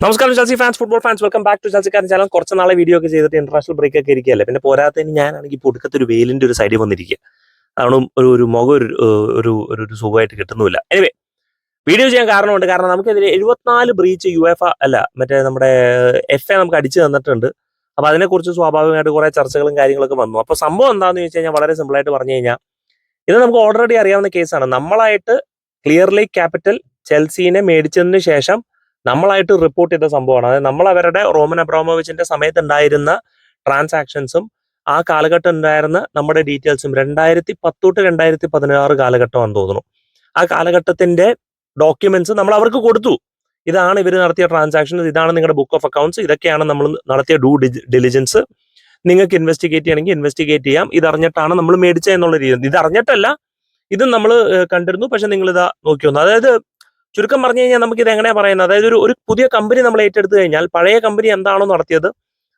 നമസ്കാരം Chelsea fans football fans welcome back to ചെൽസിക്കാരൻ channel കുറച്ച് നാളെ വീഡിയോ ഒക്കെ ചെയ്തിട്ട് ഇന്റർനാഷണൽ ബ്രേക്ക് ഒക്കെ ഇരിക്കുകയല്ലേ? പിന്നെ പോരാത്തതിന് ഞാനാണെങ്കിൽ ഇപ്പോൾ ഒടുക്കത്തെ ഒരു വെയിലിന്റെ ഒരു സൈഡിൽ വന്നിരിക്കുക. അതാണ് ഒരു ഒരു മുഖം ഒരു ഒരു ഒരു സുഖമായിട്ട് കിട്ടുന്നില്ല എനിവേ വീഡിയോ ചെയ്യാൻ കാരണമുണ്ട്. കാരണം നമുക്കെതിരെ എഴുപത്തിനാല് ബ്രീച്ച് യു എഫ് അല്ല മറ്റേ നമ്മുടെ എഫ് എ നമുക്ക് അടിച്ചു തന്നിട്ടുണ്ട്. അപ്പൊ അതിനെക്കുറിച്ച് സ്വാഭാവികമായിട്ട് കുറെ ചർച്ചകളും കാര്യങ്ങളൊക്കെ വന്നു. അപ്പൊ സംഭവം എന്താണെന്ന് ചോദിച്ചു കഴിഞ്ഞാൽ വളരെ സിമ്പിൾ ആയിട്ട് പറഞ്ഞു കഴിഞ്ഞാൽ ഇത് നമുക്ക് ഓൾറെഡി അറിയാവുന്ന കേസാണ് നമ്മളായിട്ട് ക്ലിയർലി ക്യാപിറ്റൽ ചെൽസീനെ മേടിച്ചതിന് ശേഷം നമ്മളായിട്ട് റിപ്പോർട്ട് ചെയ്ത സംഭവമാണ്. അതായത് നമ്മൾ അവരുടെ റോമൻ അബ്രോമോവിച്ചിന്റെ സമയത്ത് ഉണ്ടായിരുന്ന ട്രാൻസാക്ഷൻസും ആ കാലഘട്ടം ഉണ്ടായിരുന്ന നമ്മുടെ ഡീറ്റെയിൽസും രണ്ടായിരത്തി പത്ത് രണ്ടായിരത്തി പതിനാറ് കാലഘട്ടമാണെന്ന് തോന്നുന്നു. ആ കാലഘട്ടത്തിന്റെ ഡോക്യുമെന്റ്സ് നമ്മൾ അവർക്ക് കൊടുത്തു. ഇതാണ് ഇവർ നടത്തിയ ട്രാൻസാക്ഷൻസ് ഇതാണ് നിങ്ങളുടെ ബുക്ക് ഓഫ് അക്കൗണ്ട്സ് ഇതൊക്കെയാണ് നമ്മൾ നടത്തിയ ഡ്യൂ ഡിലിജൻസ് നിങ്ങൾക്ക് ഇൻവെസ്റ്റിഗേറ്റ് ചെയ്യണമെങ്കിൽ ഇൻവെസ്റ്റിഗേറ്റ് ചെയ്യാം. ഇതറിഞ്ഞിട്ടാണ് നമ്മൾ മേടിച്ചത് എന്നുള്ള രീതി. അറിഞ്ഞിട്ടല്ല ഇത് നമ്മൾ കണ്ടിരുന്നു. പക്ഷെ നിങ്ങൾ ഇതാ നോക്കി വന്നു. അതായത് ചുരുക്കം പറഞ്ഞു കഴിഞ്ഞാൽ നമുക്ക് ഇത് എങ്ങനെയാ പറയുന്നത്? അതായത് ഒരു ഒരു പുതിയ കമ്പനി നമ്മൾ ഏറ്റെടുത്തു കഴിഞ്ഞാൽ പഴയ കമ്പനി എന്താണോ നടത്തിയത്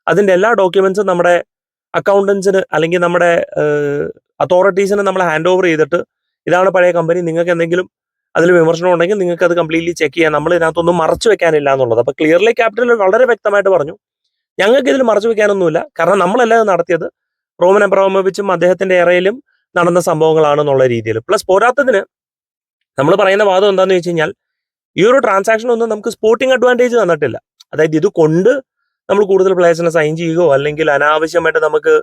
അതിന്റെ എല്ലാ ഡോക്യുമെന്റ്സും നമ്മുടെ അക്കൗണ്ടൻസിന് അല്ലെങ്കിൽ നമ്മുടെ അതോറിറ്റീസിന് നമ്മൾ ഹാൻഡ് ഓവർ ചെയ്തിട്ട് ഇതാണ് പഴയ കമ്പനി നിങ്ങൾക്ക് എന്തെങ്കിലും അതിൽ വിമർശനം ഉണ്ടെങ്കിൽ നിങ്ങൾക്ക് അത് കംപ്ലീറ്റ്ലി ചെക്ക് ചെയ്യാം. നമ്മൾ ഇതിനകത്തൊന്നും മറച്ചു വെക്കാനില്ല എന്നുള്ളത്. അപ്പോൾ ക്ലിയർലി ക്യാപിറ്റൽ വളരെ വ്യക്തമായിട്ട് പറഞ്ഞു. ഞങ്ങൾക്ക് ഇതിൽ മറച്ചു വെക്കാനൊന്നുമില്ല. കാരണം നമ്മളല്ല ഇത് നടത്തിയത്. റോമൻ അബ്രാമോവിച്ചും അദ്ദേഹത്തിന്റെ ഏറയിലും നടന്ന സംഭവങ്ങളാണെന്നുള്ള രീതിയിൽ. പ്ലസ് പോരാത്തതിന് നമ്മൾ പറയുന്ന വാദം എന്താണെന്ന് വെച്ച് കഴിഞ്ഞാൽ ഈ ഒരു ട്രാൻസാക്ഷൻ ഒന്നും നമുക്ക് സ്പോർട്ടിംഗ് അഡ്വാന്റേജ് തന്നിട്ടില്ല. അതായത് ഇത് കൊണ്ട് നമ്മൾ കൂടുതൽ പ്ലേയേഴ്സിനെ സൈൻ ചെയ്യുകയോ അല്ലെങ്കിൽ അനാവശ്യമായിട്ട് നമുക്ക്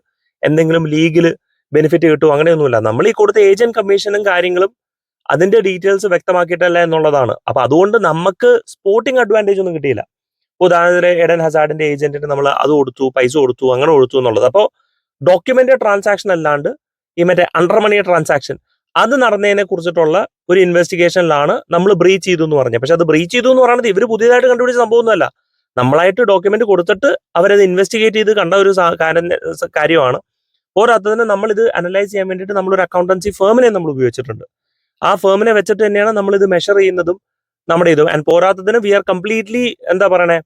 എന്തെങ്കിലും ലീഗിൽ ബെനിഫിറ്റ് കിട്ടുമോ അങ്ങനെയൊന്നുമില്ല. നമ്മൾ ഈ കൊടുത്ത ഏജന്റ് കമ്മീഷനും കാര്യങ്ങളും അതിന്റെ ഡീറ്റെയിൽസ് വ്യക്തമാക്കിയിട്ടല്ല എന്നുള്ളതാണ്. അപ്പൊ അതുകൊണ്ട് നമുക്ക് സ്പോർട്ടിംഗ് അഡ്വാന്റേജ് ഒന്നും കിട്ടിയില്ല. ഉദാഹരണത്തിന് എഡൻ ഹസാഡിന്റെ ഏജന്റിന് നമ്മൾ അത് കൊടുത്തു പൈസ കൊടുത്തു അങ്ങനെ കൊടുത്തു എന്നുള്ളത്. അപ്പോൾ ഡോക്യുമെന്റ് ട്രാൻസാക്ഷൻ അല്ലാണ്ട് ഈ മറ്റേ അണ്ടർ മണി ട്രാൻസാക്ഷൻ അത് നടന്നതിനെ കുറിച്ചിട്ടുള്ള ഒരു ഇൻവെസ്റ്റിഗേഷനിലാണ് നമ്മൾ ബ്രീച്ച് ചെയ്തു എന്ന് പറഞ്ഞത്. പക്ഷെ അത് ബ്രീച്ച് ചെയ്തു എന്ന് പറയുന്നത് ഇവർ പുതിയതായിട്ട് കണ്ടുപിടിച്ച സംഭവമൊന്നുമല്ല. നമ്മളായിട്ട് ഡോക്യുമെന്റ് കൊടുത്തിട്ട് അവരത് ഇൻവെസ്റ്റിഗേറ്റ് ചെയ്ത് കണ്ട ഒരു കാര്യമാണ് കാര്യം- കാര്യമാണ്. പോരാത്തതിന് നമ്മൾ ഇത് അനലൈസ് ചെയ്യാൻ വേണ്ടിയിട്ട് നമ്മളൊരു അക്കൗണ്ടൻസി ഫേമിനെ നമ്മൾ ഉപയോഗിച്ചിട്ടുണ്ട്. ആ ഫേമിനെ വെച്ചിട്ട് തന്നെയാണ് നമ്മൾ ഇത് മെഷർ ചെയ്യുന്നതും നമ്മുടെ ഇതും. ആൻഡ് പോരാത്തതിന് വി ആർ കംപ്ലീറ്റ്ലി എന്താ പറയണേ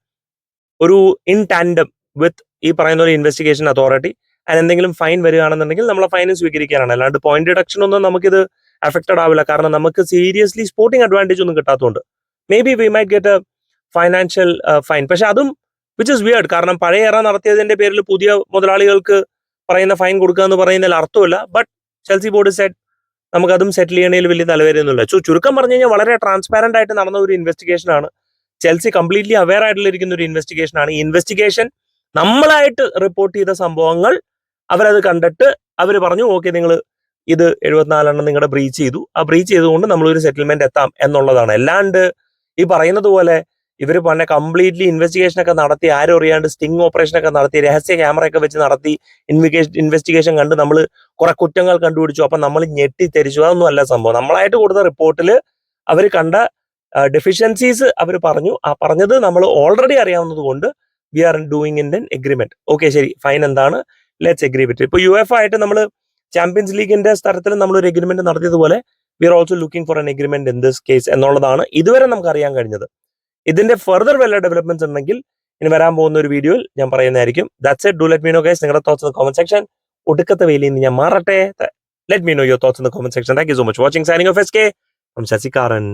ഒരു ഇൻ ടാൻഡം വിത്ത് ഈ പറയുന്ന ഒരു ഇൻവെസ്റ്റിഗേഷൻ അതോറിറ്റി അതിന് എന്തെങ്കിലും ഫൈൻ വരികയാണെന്നുണ്ടെങ്കിൽ നമ്മൾ ഫൈൻ സ്വീകരിക്കാനാണ്. അല്ലാണ്ട് പോയിന്റ് ഡിഡക്ഷൻ ഒന്നും നമുക്കിത് അഫക്റ്റഡ് ആവില്ല. കാരണം നമുക്ക് സീരിയസ്ലി സ്പോർട്ടിംഗ് അഡ്വാന്റേജ് ഒന്നും കിട്ടാത്തതുകൊണ്ട് maybe we might get a financial fine പക്ഷെ അതും വിച്ച് ഇസ് വിയേർഡ് കാരണം പഴയ എറ നടത്തിയതിന്റെ പേരിൽ പുതിയ മുതലാളികൾക്ക് പറയുന്ന ഫൈൻ കൊടുക്കുക എന്ന് പറയുന്നതിൽ അർത്ഥമില്ല. ബട്ട് ചെൽസി ബോർഡ് സെറ്റ് നമുക്ക് അതും സെറ്റിൽ ചെയ്യണതിൽ വലിയ തലവേരൊന്നുമില്ല ചു ചുരുക്കം പറഞ്ഞു കഴിഞ്ഞാൽ വളരെ ട്രാൻസ്പാരന്റ് ആയിട്ട് നടന്ന ഒരു ഇൻവെസ്റ്റിഗേഷൻ ആണ്. ചെൽസി കംപ്ലീറ്റ്ലി അവയർ ആയിട്ടുള്ള ഒരു ഇൻവെസ്റ്റിഗേഷൻ ആണ്. ഈ ഇൻവെസ്റ്റിഗേഷൻ നമ്മളായിട്ട് റിപ്പോർട്ട് ചെയ്ത സംഭവങ്ങൾ അവരത് കണ്ടിട്ട് അവർ പറഞ്ഞു ഓക്കെ നിങ്ങൾ ഇത് എഴുപത്തിനാലെണ്ണം നിങ്ങളുടെ ബ്രീച്ച് ചെയ്തു. ആ ബ്രീച്ച് ചെയ്തുകൊണ്ട് നമ്മളൊരു സെറ്റിൽമെന്റ് എത്താം എന്നുള്ളതാണ്. അല്ലാണ്ട് ഈ പറയുന്നത് പോലെ ഇവർ പറഞ്ഞ കംപ്ലീറ്റ്ലി ഇൻവെസ്റ്റിഗേഷൻ ഒക്കെ നടത്തി ആരും അറിയാണ്ട് സ്റ്റിംഗ് ഓപ്പറേഷൻ ഒക്കെ നടത്തി രഹസ്യ ക്യാമറ ഒക്കെ വെച്ച് നടത്തി ഇൻവെസ്റ്റിഗേഷൻ കണ്ട് നമ്മൾ കുറെ കുറ്റങ്ങൾ കണ്ടുപിടിച്ചു. അപ്പം നമ്മൾ ഞെട്ടിത്തെരിച്ചു അതൊന്നും അല്ല സംഭവം. നമ്മളായിട്ട് കൊടുത്ത റിപ്പോർട്ടിൽ അവർ കണ്ട ഡെഫിഷ്യൻസീസ് അവർ പറഞ്ഞു. ആ പറഞ്ഞത് നമ്മൾ ഓൾറെഡി അറിയാവുന്നത് കൊണ്ട് we are doing in an agreement okay ശരി. ഫൈൻ എന്താണ്? ലെറ്റ്സ് എഗ്രി വിറ്റ് ഇപ്പൊ യു എഫ് ആയിട്ട് നമ്മൾ ചാമ്പ്യൻസ് ലീഗിന്റെ സ്ഥലത്തിൽ നമ്മൾ ഒരു agreement നടത്തിയതുപോലെ we are also looking for an agreement in this case എന്നുള്ളതാണ് ഇതുവരെ നമുക്ക് അറിയാൻ കഴിഞ്ഞത്. ഇതിന്റെ ഫർദർ വല്ല ഡെവലപ്മെന്റ്സ് ഉണ്ടെങ്കിൽ ഇനി വരാൻ പോകുന്ന ഒരു വീഡിയോയിൽ ഞാൻ പറയുന്നതായിരിക്കും. That's it do let me know guys നിങ്ങളുടെ തോട്ട്സ് ഇൻ സെക്ഷൻ ഒടുക്കത്തെ വെയിലിൽ നിന്ന് ഞാൻ മാറട്ടെ. Let me know your thoughts in section thank you so much watching signing off S K Sasikaran